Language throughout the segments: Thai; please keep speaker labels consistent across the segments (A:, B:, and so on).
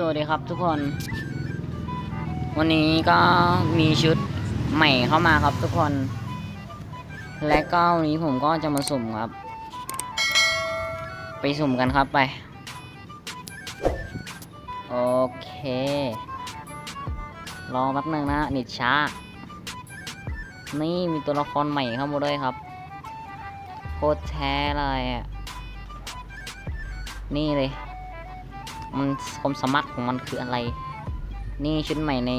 A: สวัสดีครับทุกคน วันนี้ก็มีชุดใหม่เข้ามาครับทุกคน และก็วันนี้ผมก็จะมาสุ่มครับ ไปสุ่มกันครับไป โอเค รอแป๊บหนึงนะนิดช้า นี่มีตัวละครใหม่เข้ามาด้วยครับ โคตรแท้เลยอะ นี่เลย มันความสามารถของมันคืออะไร นี่ชุดใหม่ใน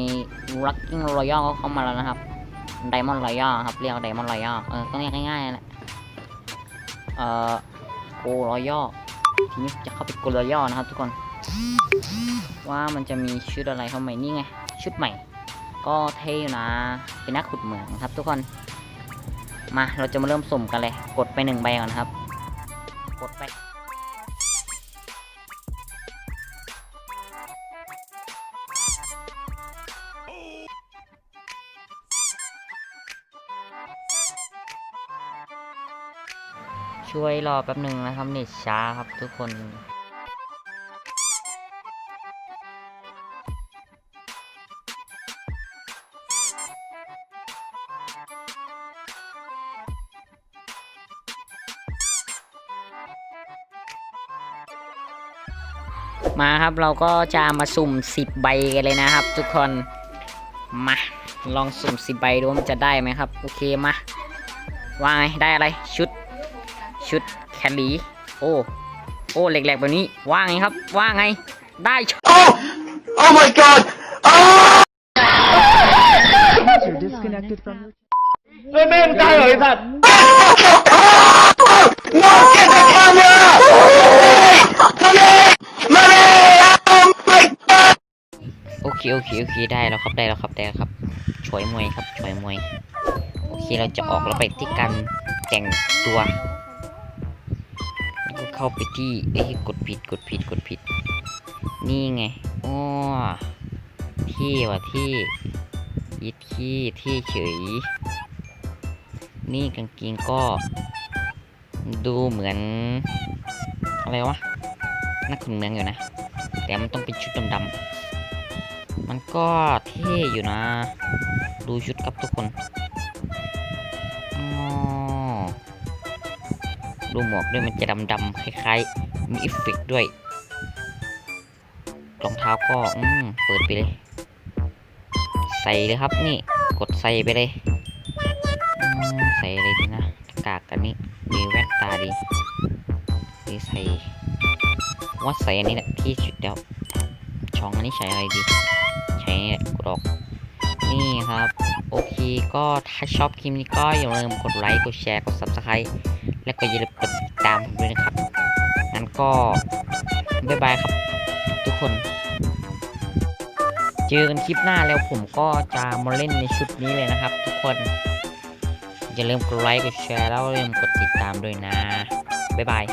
A: Rocking Royal ก็เข้ามาแล้วนะครับ Diamond Royal ครับ เรียก Diamond Royal เออต้องเรียกง่ายๆแหละเอ่อ Go Royal ทีนี้จะเข้าไป Go Royal นะครับทุกคน ว่ามันจะมีชุดอะไรเข้ามานี่ไง ชุดใหม่ ก็เท่อยู่นะ เป็นนักขุดเหมืองครับทุกคน มาเราจะมาเริ่มสุ่มกันเลย กดไปหนึ่งใบก่อนครับ กดไป ช่วยรอแป๊บหนึ่งนะครับเน็ตช้าครับทุกคนมาครับเราก็จะมาสุ่ม 10 ใบกันเลยนะครับ ทุกคนมาลองสุ่ม 10 ใบดูว่ามันจะได้ไหมครับ โอเคมาว่าไงได้อะไรชุด ชุดแคลรีโอ้โอ้เหล็กๆแบบนี้ว่าไงครับ ว่าไง ได้ชุด
B: Oh! Oh my god! Oh!
C: User disconnected from your
B: ไม่ไม่ตายเหรอไอ้สัตว์ No! Get the camera! Money! Money! Oh my god!
A: โอเคโอเคโอเคได้แล้วครับได้แล้วครับได้แล้วครับช่วยมวยครับช่วยมวยโอเคเราจะออกแล้วไปที่การแต่งตัวแล้วก็ เข้าไปที่เอ้กดผิดกดผิดกดผิด นี่ไงอ้อที่ว่ะที่ยิดขี้ที่เฉย นี่กางเกงก็ ดูเหมือน อะไรวะนักขุนเมืองอยู่นะ แต่มันต้องเป็นชุดดำๆมันก็เท่อยู่นะ ดูชุดครับทุกคน ดูหมวกด้วยมันจะดำๆคล้ายๆ มีเอฟเฟกด้วยรองเท้าก็อืมเปิดไปเลย ใส่เลยครับนี่กดใส่ไปเลยใส่อะไรดีนะกากอันนี้มีแว่นตาดีนี่ใส่ว่าใส่อันนี้แหละที่สุดแล้วช่องอันนี้ใช้อะไรดี ใช้นี่แหละกดออก นี่ครับ โอเค ก็ถ้าชอบคลิปนี้ก็อย่าลืมกดไลค์ กดแชร์ กด subscribe และก็อย่าลืมกดติดตามผมด้วยนะครับ งั้นก็ บ๊ายบายครับ ทุกคน เจอกันคลิปหน้าแล้วผมก็จะมาเล่นในชุดนี้เลยนะครับ ทุกคน อย่าลืมกดไลค์ กดแชร์ แล้วอย่าลืมกดติดตามด้วยนะ บ๊ายบาย